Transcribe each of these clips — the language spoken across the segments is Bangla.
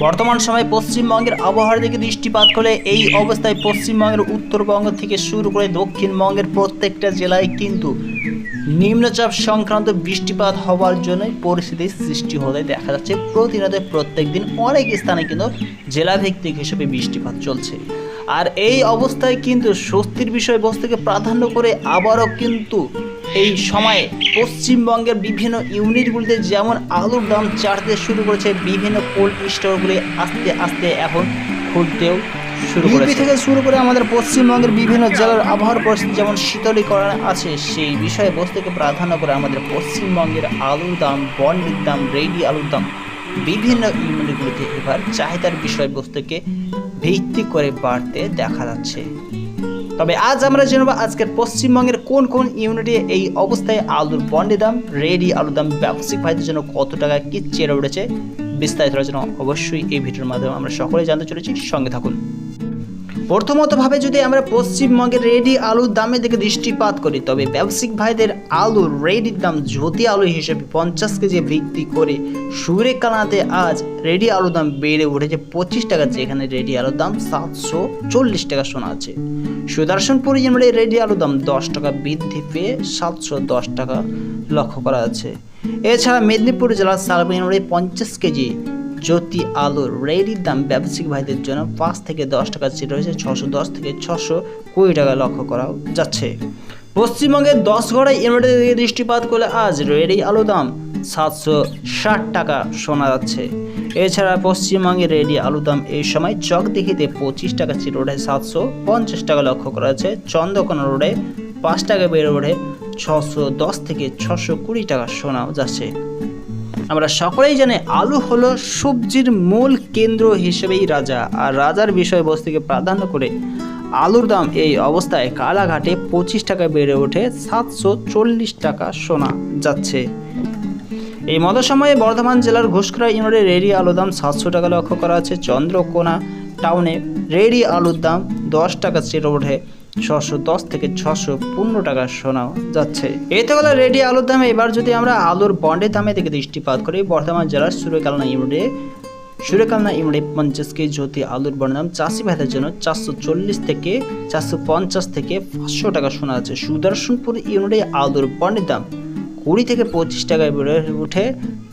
বর্তমান সময়ে পশ্চিমবঙ্গের আবহাওয়ার দিকে দৃষ্টিপাত করলে এই অবস্থায় পশ্চিমবঙ্গের উত্তরবঙ্গ থেকে শুরু করে দক্ষিণবঙ্গের প্রত্যেকটা জেলায় কিন্তু নিম্নচাপ সংক্রান্ত বৃষ্টিপাত হওয়ার জন্যই পরিস্থিতির সৃষ্টি হতে দেখা যাচ্ছে। প্রতিনিয়ত প্রত্যেক দিন অনেক স্থানে কিন্তু জেলাভিত্তিক হিসেবে বৃষ্টিপাত চলছে। আর এই অবস্থায় কিন্তু স্বস্তির বিষয়বস্তুকে প্রাধান্য করে আবারও কিন্তু এই সময়ে পশ্চিমবঙ্গের বিভিন্ন ইউনিটগুলিতে যেমন আলুর দাম চাড়তে শুরু করেছে বিভিন্ন কোল্ড স্টোরগুলি আস্তে আস্তে এখন খুলতেও শুরু করেছে। থেকে শুরু করে আমাদের পশ্চিমবঙ্গের বিভিন্ন জেলার আবহাওয়ার পরিস্থিতি যেমন শীতলীকরণ আছে সেই বিষয়ে বস্তুকে প্রাধান্য করে আমাদের পশ্চিমবঙ্গের আলুর দাম বন্ডের দাম রেডি আলুর দাম বিভিন্ন ইউনিটগুলিতে এবার চাহিদার বিষয়বস্তুকে ভিত্তি করে বাড়তে দেখা যাচ্ছে। তবে আজ আমরা জানব আজকের পশ্চিমবঙ্গের কোন কোন ইউনিটে এই অবস্থায় আলুর বন্ডে দাম, রেডি আলুর দাম, ব্যবসায়িক ভাইদের জন্য কত টাকা, কি চেয়ে উঠেছে বিস্তারিত জন্য অবশ্যই এই ভিডিওর মাধ্যমে আমরা সকলে জানতে চলেছি। সঙ্গে থাকুন। প্রথমতভাবে যদি আমরা পশ্চিমবঙ্গের রেডি আলুর দামের দিকে দৃষ্টিপাত করি, তবে ব্যবসায়িক ভাইদের আলু রেডির দাম জ্যোতি আলু হিসেবে পঞ্চাশ কেজি বিক্রি করে সুরে কানাতে আজ রেডি আলুর দাম বেড়ে উঠেছে পঁচিশ টাকা, যেখানে রেডি আলুর দাম সাতশো চল্লিশ টাকা শোনা আছে সুদর্শনপুর ইউনিটে রেডি আলুর দাম দশ টাকা বৃদ্ধি পেয়ে সাতশো দশ টাকা লক্ষ্য করা আছে এছাড়া মেদিনীপুর জেলার সালবা পঞ্চাশ কেজি জ্যোতি আলুর রেডির দাম ব্যবসায়িক ভাইদের জন্য পাঁচ থেকে দশ টাকা চেয়ে রয়েছে ছশো দশ থেকে ছশো কুড়ি টাকা লক্ষ্য করা যাচ্ছে। পশ্চিমবঙ্গের দশ গড়ে ইউনিটের দিকে দৃষ্টিপাত করলে আজ রেডি আলু দাম সাতশো ষাট টাকা শোনা যাচ্ছে। এছাড়া পশ্চিমবঙ্গের রেডি আলু দাম এই সময় চক দেখিতে পঁচিশ টাকা চেয়ে রোডে সাতশো পঞ্চাশ টাকা লক্ষ্য করা যাচ্ছে। চন্দ্রকোনা রোডে পাঁচ টাকা বেড়ে ওঠে, ছশো দশ থেকে ছশো কুড়ি টাকা শোনা যাচ্ছে। আমরা সকলেই জানি আলু হলো সবজির মূল কেন্দ্র হিসেবেই রাজা, আর রাজার বিষয়বস্তুকে প্রাধান্য করে আলুর দাম এই অবস্থায় কালাঘাটে পঁচিশ টাকা বেড়ে ওঠে সাতশো চল্লিশ টাকা শোনা যাচ্ছে। এই মধ্যসময়ে বর্ধমান জেলার ঘুষখরা ইউনিটে রেডি আলুর দাম সাতশো টাকা লক্ষ্য করা আছে চন্দ্রকোনা টাউনে রেডি আলুর দাম দশ টাকা চেয়ে ওঠে ছশো দশ থেকে ছশো পনেরো টাকা শোনা যাচ্ছে। এতে গেলে রেডি আলুর দামে এবার যদি আমরা আলুর বন্ডের দামে থেকে দৃষ্টিপাত করি বর্ধমান জেলার সুরেকালনা ইউনিটে সুরেকালনা ইউনিটে পঞ্চাশ কেজি জ্যোতি আলুর দাম চাষি ভাইদের জন্য চারশো চল্লিশ থেকে চারশো পঞ্চাশ থেকে পাঁচশো টাকা শোনা যাচ্ছে সুদর্শনপুর ইউনিটে আলুর বন্ডের দাম কুড়ি থেকে পঁচিশ টাকায় বেড়ে উঠে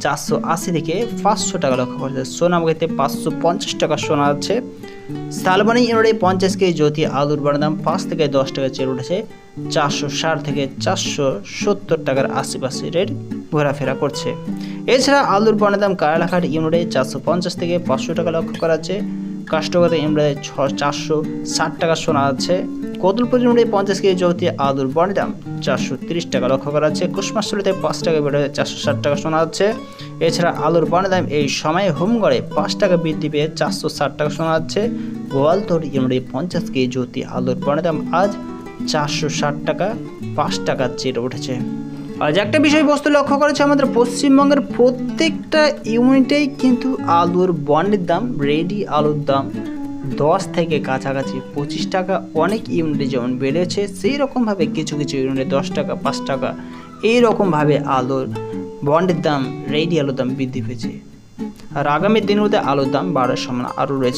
চারশো আশি থেকে পাঁচশো টাকা লক্ষ্য করা যাচ্ছে সোনামুখীতে পাঁচশো পঞ্চাশ টাকা সোনা আছে। শালবানি ইউনিটে পঞ্চাশ কেজি জ্যোতি আলুর বাড়ার দাম পাঁচ থেকে দশ টাকা চেয়ে উঠেছে। চারশো ষাট থেকে চারশো সত্তর টাকার আশেপাশে রেট ঘোরাফেরা করছে। এছাড়া আলুর বাড়ার দাম কারালাঘাট ইউনিটে চারশো পঞ্চাশ থেকে পাঁচশো টাকা লক্ষ্য করা যাচ্ছে কাষ্টগত ইউনিটে ছ চারশো ষাট টাকা শোনা যাচ্ছে কদলপুর ইউনিটে পঞ্চাশ কেজি জ্যোতি আলুর বনের দাম চারশো তিরিশ টাকা লক্ষ্য করা যাচ্ছে। কুসমাসলিতে পাঁচ টাকা বেড়ে চারশো ষাট টাকা শোনা যাচ্ছে। এছাড়া আলুর বনের দাম এই সময়ে হোমগড়ে পাঁচ টাকা বৃদ্ধি পেয়ে চারশো ষাট টাকা শোনা যাচ্ছে। গোয়ালতোর ইউনিটে পঞ্চাশ কেজি জ্যোতি আলুর বনের দাম আজ চারশো ষাট টাকা, পাঁচ টাকা চেয়ে উঠেছে। আজ একটা বিষয়বস্তু লক্ষ্য করেছে আমাদের পশ্চিমবঙ্গের প্রত্যেকটা ইউনিটেই কিন্তু আলুর বন্ডের দাম, রেডি আলুর দাম দশ থেকে কাছাকাছি পঁচিশ টাকা অনেক ইউনিটে যেমন বেড়েছে সেই রকমভাবে কিছু কিছু ইউনিটে দশ টাকা, পাঁচ টাকা এই রকমভাবে আলুর বন্ডের দাম রেডি আলোর দাম বৃদ্ধি পেয়েছে। আর আগামী দিনগুলোতে আলোর দাম বাড়ার সম্ভাবনা আরও রয়েছে।